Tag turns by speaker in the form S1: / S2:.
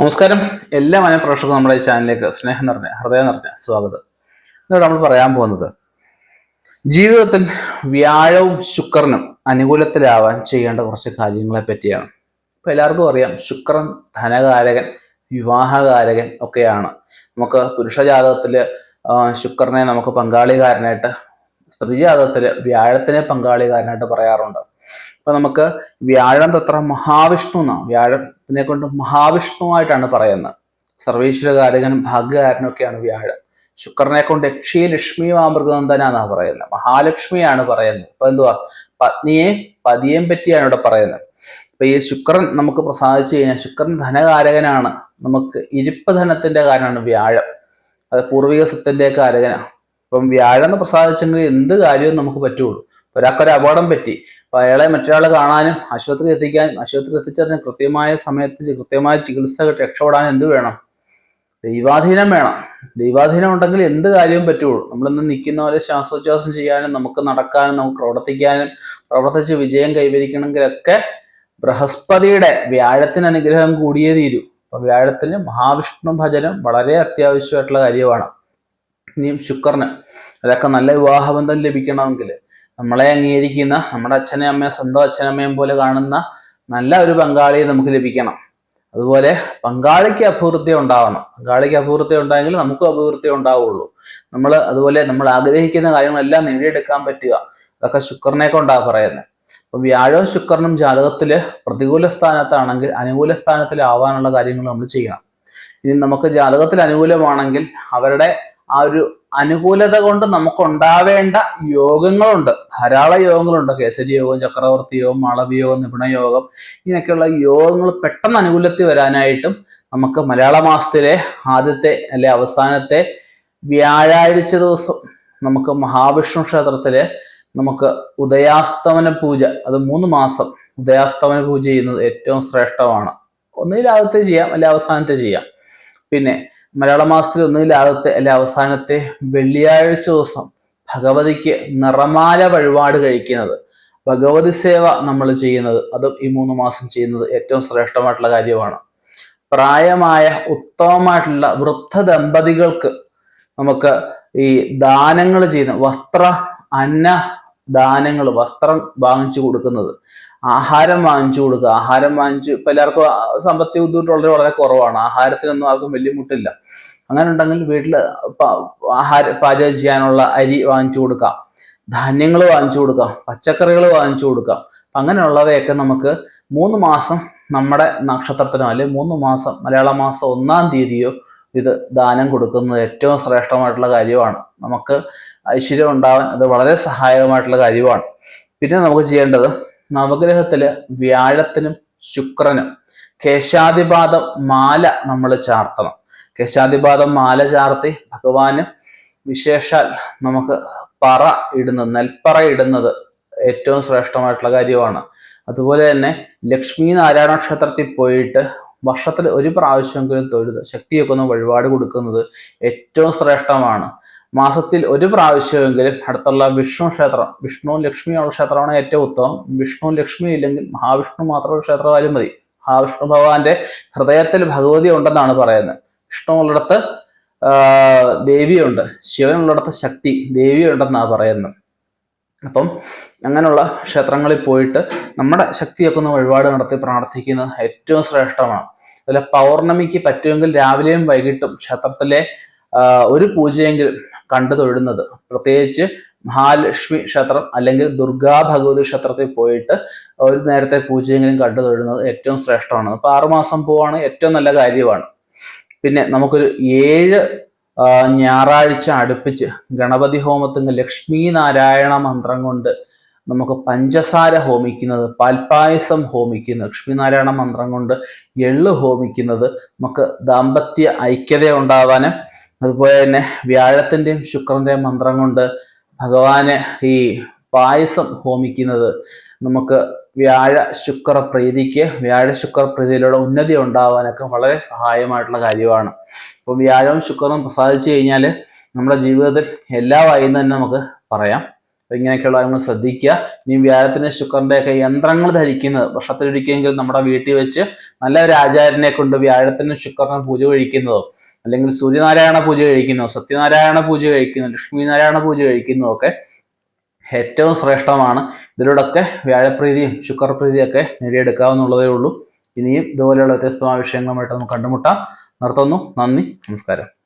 S1: നമസ്കാരം. എല്ലാ മനഃപ്രേക്ഷകർക്കും നമ്മുടെ ഈ ചാനലിലേക്ക് സ്നേഹം നിറഞ്ഞ ഹൃദയം നിറഞ്ഞ സ്വാഗതം. ഇന്നിവിടെ നമ്മൾ പറയാൻ പോകുന്നത് ജീവിതത്തിൽ വ്യാഴവും ശുക്രനും അനുകൂലത്തിലാവാൻ ചെയ്യേണ്ട കുറച്ച് കാര്യങ്ങളെ പറ്റിയാണ്. ഇപ്പൊ എല്ലാവർക്കും അറിയാം ശുക്രൻ ധനകാരകൻ വിവാഹകാരകൻ ഒക്കെയാണ്. നമുക്ക് പുരുഷ ജാതകത്തിൽ ശുക്രനെ നമുക്ക് പങ്കാളികാരനായിട്ട് സ്ത്രീ ജാതകത്തിൽ വ്യാഴത്തിനെ പങ്കാളികാരനായിട്ട് പറയാറുണ്ട്. അപ്പൊ നമുക്ക് വ്യാഴം തത്ര മഹാവിഷ്ണു എന്നാണ് വ്യാഴത്തിനെ കൊണ്ട് മഹാവിഷ്ണുവായിട്ടാണ് പറയുന്നത്. സർവീശ്വരകാരകനും ഭാഗ്യകാരനും ഒക്കെയാണ് വ്യാഴം. ശുക്രനെ കൊണ്ട് യക്ഷി ലക്ഷ്മി മാമൃഗനന്ദന എന്നാണ് പറയുന്നത്. മഹാലക്ഷ്മിയാണ് പറയുന്നത്. അപ്പൊ എന്തുവാ? പത്നിയെ പതിയേം പറ്റിയാണ് ഇവിടെ പറയുന്നത്. അപ്പൊ ഈ ശുക്രൻ നമുക്ക് പ്രസാദിച്ചു കഴിഞ്ഞാൽ ശുക്രൻ ധനകാരകനാണ്. നമുക്ക് ഇരിപ്പ് ധനത്തിന്റെ കാരനാണ് വ്യാഴം. അത് പൂർവിക സ്വത്തിന്റെ കാരകനാണ് അപ്പം വ്യാഴം പ്രസാദിച്ചെങ്കിൽ എന്ത് കാര്യവും നമുക്ക് പറ്റുള്ളൂ. ഒരാൾക്കൊരു അപകടം പറ്റി. അപ്പൊ അയാളെ മറ്റൊരാളെ കാണാനും ആശുപത്രി എത്തിക്കാൻ ആശുപത്രി എത്തിച്ചതിന് കൃത്യമായ സമയത്ത് കൃത്യമായ ചികിത്സ രക്ഷപ്പെടാൻ എന്ത് വേണം? ദൈവാധീനം വേണം. ദൈവാധീനം ഉണ്ടെങ്കിൽ എന്ത് കാര്യവും പറ്റുള്ളൂ. നമ്മളിന്ന് നിൽക്കുന്ന പോലെ ശ്വാസോച്ഛ്വാസം ചെയ്യാനും നമുക്ക് നടക്കാനും നമുക്ക് പ്രവർത്തിക്കാനും പ്രവർത്തിച്ച് വിജയം കൈവരിക്കണമെങ്കിലൊക്കെ ബൃഹസ്പതിയുടെ വ്യാഴത്തിന് അനുഗ്രഹം കൂടിയേ തീരൂ. അപ്പൊ വ്യാഴത്തിന് മഹാവിഷ്ണു ഭജനം വളരെ അത്യാവശ്യമായിട്ടുള്ള കാര്യമാണ്. ഇനിയും ശുക്രന്. അതൊക്കെ നല്ല വിവാഹബന്ധം ലഭിക്കണമെങ്കിൽ നമ്മളെ അംഗീകരിക്കുന്ന നമ്മുടെ അച്ഛനെ അമ്മയെ സ്വന്തം അച്ഛനമ്മയും പോലെ കാണുന്ന നല്ല ഒരു പങ്കാളിയെ നമുക്ക് ലഭിക്കണം. അതുപോലെ പങ്കാളിക്ക് അഭിവൃദ്ധി ഉണ്ടാവണം. പങ്കാളിക്ക് അഭിവൃദ്ധി ഉണ്ടായെങ്കിൽ നമുക്കും അഭിവൃദ്ധി ഉണ്ടാവുള്ളൂ. നമ്മൾ അതുപോലെ നമ്മൾ ആഗ്രഹിക്കുന്ന കാര്യങ്ങളെല്ലാം നേടിയെടുക്കാൻ പറ്റുക. അതൊക്കെ ശുക്രനെ കൊണ്ടാണ് പറയുന്നത് അപ്പൊ വ്യാഴവും ശുക്രനും ജാതകത്തിൽ പ്രതികൂല സ്ഥാനത്താണെങ്കിൽ അനുകൂല സ്ഥാനത്തിലാവാനുള്ള കാര്യങ്ങൾ നമ്മൾ ചെയ്യണം. ഇനി നമുക്ക് ജാതകത്തിൽ അനുകൂലമാണെങ്കിൽ അവരുടെ ആ ഒരു അനുകൂലത കൊണ്ട് നമുക്ക് ഉണ്ടാവേണ്ട യോഗങ്ങളുണ്ട്. ധാരാളം യോഗങ്ങളുണ്ട്. കേസരി യോഗം ചക്രവർത്തി യോഗം മാളവിയോഗം യോഗം നിപുണ യോഗം. ഇങ്ങനെയൊക്കെയുള്ള യോഗങ്ങൾ പെട്ടെന്ന് അനുകൂലത്തിൽ വരാനായിട്ടും നമുക്ക് മലയാള മാസത്തിലെ ആദ്യത്തെ അല്ലെ അവസാനത്തെ വ്യാഴാഴ്ച ദിവസം നമുക്ക് മഹാവിഷ്ണു ക്ഷേത്രത്തിൽ നമുക്ക് ഉദയാസ്തമന പൂജ. അത് മൂന്ന് മാസം ഉദയാസ്തമന പൂജ ചെയ്യുന്നത് ഏറ്റവും ശ്രേഷ്ഠമാണ്. ഒന്നുകിൽ ആദ്യത്തെ ചെയ്യാം അല്ലെ അവസാനത്തെ ചെയ്യാം. പിന്നെ മലയാള മാസത്തിൽ ആദ്യത്തെ അല്ലെ അവസാനത്തെ വെള്ളിയാഴ്ച ദിവസം ഭഗവതിക്ക് നിറമാല വഴിപാട് കഴിക്കുന്നത്. ഭഗവതി സേവ നമ്മൾ ചെയ്യുന്നത്. അതും ഈ മൂന്ന് മാസം ചെയ്യുന്നത് ഏറ്റവും ശ്രേഷ്ഠമായിട്ടുള്ള കാര്യമാണ്. പ്രായമായ ഉത്തമമായിട്ടുള്ള വൃദ്ധ ദമ്പതികൾക്ക് നമുക്ക് ഈ ദാനങ്ങൾ ചെയ്യുന്ന വസ്ത്ര അന്ന ദാനങ്ങൾ വസ്ത്രം വാങ്ങിച്ചു കൊടുക്കുന്നത്. ആഹാരം വാങ്ങിച്ചു കൊടുക്കുക. ആഹാരം വാങ്ങിച്ചു ഇപ്പൊ എല്ലാവർക്കും സാമ്പത്തിക വളരെ വളരെ കുറവാണ്. ആഹാരത്തിനൊന്നും ആർക്കും വലിയ മുട്ടില്ല അങ്ങനെ ഉണ്ടെങ്കിൽ വീട്ടിൽ ആഹാര പാചകം ചെയ്യാനുള്ള അരി വാങ്ങിച്ചു കൊടുക്കാം ധാന്യങ്ങൾ വാങ്ങിച്ചു കൊടുക്കാം പച്ചക്കറികൾ വാങ്ങിച്ചു കൊടുക്കാം അങ്ങനെയുള്ളവയൊക്കെ നമുക്ക് മൂന്ന് മാസം നമ്മുടെ നക്ഷത്രത്തിനോ അല്ലെങ്കിൽ മൂന്ന് മാസം മലയാള മാസം ഒന്നാം തീയതിയോ ഇത് ദാനം കൊടുക്കുന്നത് ഏറ്റവും ശ്രേഷ്ഠമായിട്ടുള്ള കാര്യമാണ്. നമുക്ക് ഐശ്വര്യം ഉണ്ടാവാൻ അത് വളരെ സഹായകമായിട്ടുള്ള കാര്യമാണ്. പിന്നെ നമുക്ക് ചെയ്യേണ്ടത് നവഗ്രഹത്തിൽ വ്യാഴത്തിനും ശുക്രനും. കേശാദിപാദം മാല നമ്മൾ ചാർത്തണം. കേശാദിപാദം മാല ചാർത്തി ഭഗവാന് വിശേഷാൽ നമുക്ക് പറ ഇടുന്നത് നെൽപ്പറ ഇടുന്നത് ഏറ്റവും ശ്രേഷ്ഠമായിട്ടുള്ള കാര്യമാണ്. അതുപോലെ തന്നെ ലക്ഷ്മി നാരായണ ക്ഷേത്രത്തിൽ പോയിട്ട് വർഷത്തിൽ ഒരു പ്രാവശ്യമെങ്കിലും തൊഴുത് ശക്തിയൊക്കെ ഒന്ന് വഴിപാട് കൊടുക്കുന്നത് ഏറ്റവും ശ്രേഷ്ഠമാണ്. മാസത്തിൽ ഒരു പ്രാവശ്യമെങ്കിലും അടുത്തുള്ള വിഷ്ണു ക്ഷേത്രം വിഷ്ണു ലക്ഷ്മിയുള്ള ക്ഷേത്രമാണ് ഏറ്റവും ഉത്തമം. വിഷ്ണു ലക്ഷ്മി ഇല്ലെങ്കിൽ മഹാവിഷ്ണു മാത്രം ക്ഷേത്രമായാലും മതി. മഹാവിഷ്ണു ഭഗവാന്റെ ഹൃദയത്തിൽ ഭഗവതി ഉണ്ടെന്നാണ് പറയുന്നത്. വിഷ്ണു ഉള്ളിടത്ത് ദേവിയുണ്ട്. ശിവനുള്ളിടത്ത് ശക്തി ദേവിയുണ്ടെന്നാണ് പറയുന്നത്. അപ്പം അങ്ങനെയുള്ള ക്ഷേത്രങ്ങളിൽ പോയിട്ട് നമ്മുടെ ശക്തിയൊക്കെ ഒന്ന് വഴിപാട് നടത്തി പ്രാർത്ഥിക്കുന്നത് ഏറ്റവും ശ്രേഷ്ഠമാണ്. അതിൽ പൗർണമിക്ക് പറ്റുമെങ്കിൽ രാവിലെയും വൈകിട്ടും ക്ഷേത്രത്തിലെ ഒരു പൂജയെങ്കിലും കണ്ടു തൊഴുന്നത്. പ്രത്യേകിച്ച് മഹാലക്ഷ്മി ക്ഷേത്രം അല്ലെങ്കിൽ ദുർഗാ ഭഗവതി ക്ഷേത്രത്തിൽ പോയിട്ട് ഒരു നേരത്തെ പൂജയെങ്കിലും കണ്ടു തൊഴുന്നത് ഏറ്റവും ശ്രേഷ്ഠമാണ്. അപ്പൊ ആറുമാസം പോവാണ് ഏറ്റവും നല്ല കാര്യമാണ്. പിന്നെ നമുക്കൊരു ഏഴ് ഞായറാഴ്ച അടുപ്പിച്ച് ഗണപതി ഹോമത്തിന് ലക്ഷ്മി നാരായണ മന്ത്രം കൊണ്ട് നമുക്ക് പഞ്ചസാര ഹോമിക്കുന്നത് പാൽപ്പായസം ഹോമിക്കുന്നത് ലക്ഷ്മി നാരായണ മന്ത്രം കൊണ്ട് എള്ള് ഹോമിക്കുന്നത് നമുക്ക് ദാമ്പത്യ ഐക്യത ഉണ്ടാവാനും അതുപോലെ തന്നെ വ്യാഴത്തിന്റെയും ശുക്രന്റെയും മന്ത്രം കൊണ്ട് ഭഗവാന് ഈ പായസം ഹോമിക്കുന്നത് നമുക്ക് വ്യാഴ ശുക്ര പ്രീതിക്ക് വ്യാഴ ശുക്ര പ്രീതിയിലൂടെ ഉന്നതി ഉണ്ടാവാനൊക്കെ വളരെ സഹായമായിട്ടുള്ള കാര്യമാണ്. അപ്പോൾ വ്യാഴവും ശുക്രനും പ്രസാദിച്ചു കഴിഞ്ഞാൽ നമ്മുടെ ജീവിതത്തിൽ എല്ലാ വായിന്ന് തന്നെ നമുക്ക് പറയാം. അപ്പം ഇങ്ങനെയൊക്കെയുള്ള കാര്യങ്ങൾ ശ്രദ്ധിക്കുക. ഇനി വ്യാഴത്തിന്റെ ശുക്രന്റെയൊക്കെ യന്ത്രങ്ങൾ ധരിക്കുന്നത് വർഷത്തിലൊരിക്കലെങ്കിലും നമ്മുടെ വീട്ടിൽ വെച്ച് നല്ല ഒരു ആചാര്യനെ കൊണ്ട് വ്യാഴത്തിനും ശുക്രനും പൂജ കഴിക്കുന്നതോ അല്ലെങ്കിൽ സൂര്യനാരായണ പൂജ കഴിക്കുന്നോ സത്യനാരായണ പൂജ കഴിക്കുന്നു ലക്ഷ്മി നാരായണ പൂജ കഴിക്കുന്നു ഒക്കെ ഏറ്റവും ശ്രേഷ്ഠമാണ്. ഇതിലൂടെയൊക്കെ വ്യാഴപ്രീതിയും ശുക്രപ്രീതിയും ഒക്കെ നേടിയെടുക്കാവുന്നുള്ളതേ ഉള്ളൂ. ഇനിയും ഇതുപോലെയുള്ള വ്യത്യസ്തമായ വിഷയങ്ങളുമായിട്ട് നമുക്ക് കണ്ടുമുട്ടാം. നിർത്തുന്നു. നന്ദി. നമസ്കാരം.